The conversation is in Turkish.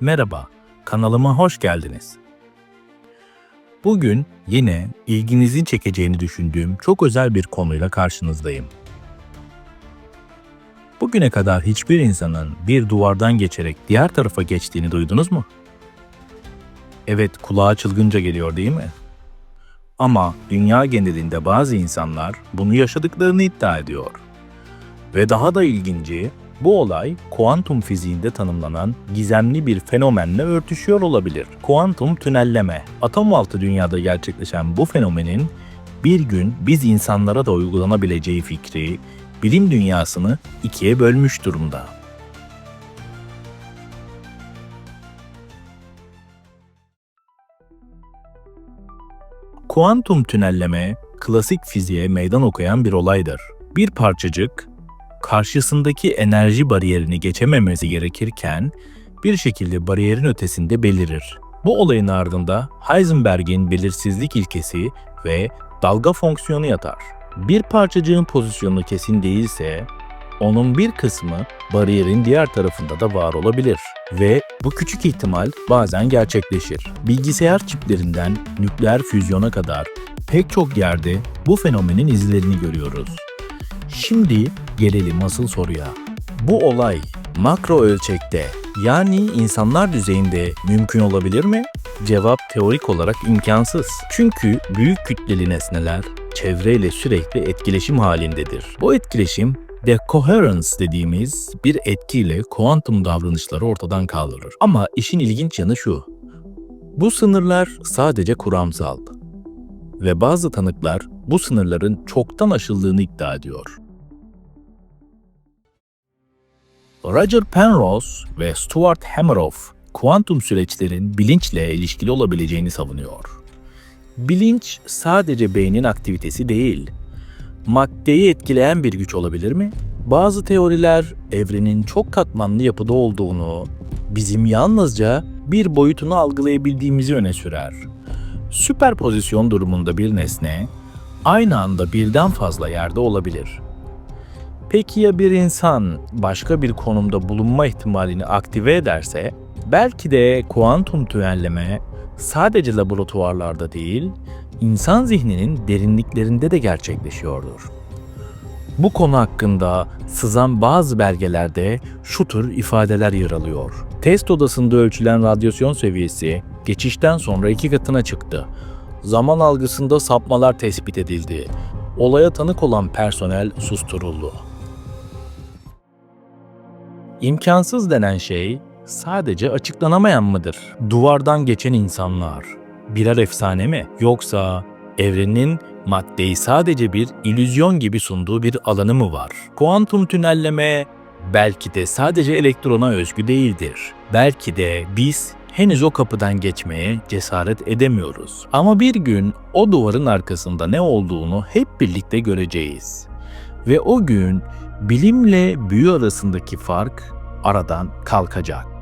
Merhaba, kanalıma hoş geldiniz. Bugün yine ilginizi çekeceğini düşündüğüm çok özel bir konuyla karşınızdayım. Bugüne kadar hiçbir insanın bir duvardan geçerek diğer tarafa geçtiğini duydunuz mu? Evet, kulağa çılgınca geliyor değil mi? Ama dünya genelinde bazı insanlar bunu yaşadıklarını iddia ediyor. Ve daha da ilginci, bu olay kuantum fiziğinde tanımlanan gizemli bir fenomenle örtüşüyor olabilir. Kuantum tünelleme. Atom altı dünyada gerçekleşen bu fenomenin bir gün biz insanlara da uygulanabileceği fikri bilim dünyasını ikiye bölmüş durumda. Kuantum tünelleme klasik fiziğe meydan okuyan bir olaydır. Bir parçacık karşısındaki enerji bariyerini geçememesi gerekirken bir şekilde bariyerin ötesinde belirir. Bu olayın ardında Heisenberg'in belirsizlik ilkesi ve dalga fonksiyonu yatar. Bir parçacığın pozisyonu kesin değilse onun bir kısmı bariyerin diğer tarafında da var olabilir ve bu küçük ihtimal bazen gerçekleşir. Bilgisayar çiplerinden nükleer füzyona kadar pek çok yerde bu fenomenin izlerini görüyoruz. Şimdi gelelim asıl soruya. Bu olay makro ölçekte yani insanlar düzeyinde mümkün olabilir mi? Cevap teorik olarak imkansız. Çünkü büyük kütleli nesneler çevreyle sürekli etkileşim halindedir. Bu etkileşim decoherence dediğimiz bir etkiyle kuantum davranışları ortadan kaldırır. Ama işin ilginç yanı şu. Bu sınırlar sadece kuramsal ve bazı tanıklar bu sınırların çoktan aşıldığını iddia ediyor. Roger Penrose ve Stuart Hameroff kuantum süreçlerin bilinçle ilişkili olabileceğini savunuyor. Bilinç sadece beynin aktivitesi değil, maddeyi etkileyen bir güç olabilir mi? Bazı teoriler evrenin çok katmanlı yapıda olduğunu, bizim yalnızca bir boyutunu algılayabildiğimizi öne sürer. Süperpozisyon durumunda bir nesne aynı anda birden fazla yerde olabilir. Peki ya bir insan başka bir konumda bulunma ihtimalini aktive ederse? Belki de kuantum tünelleme sadece laboratuvarlarda değil, insan zihninin derinliklerinde de gerçekleşiyordur. Bu konu hakkında sızan bazı belgelerde şu tür ifadeler yer alıyor. Test odasında ölçülen radyasyon seviyesi geçişten sonra iki katına çıktı. Zaman algısında sapmalar tespit edildi. Olaya tanık olan personel susturuldu. İmkansız denen şey sadece açıklanamayan mıdır? Duvardan geçen insanlar birer efsane mi? Yoksa evrenin maddeyi sadece bir illüzyon gibi sunduğu bir alanı mı var? Kuantum tünelleme belki de sadece elektrona özgü değildir. Belki de biz henüz o kapıdan geçmeye cesaret edemiyoruz. Ama bir gün o duvarın arkasında ne olduğunu hep birlikte göreceğiz. Ve o gün bilimle büyü arasındaki fark aradan kalkacak.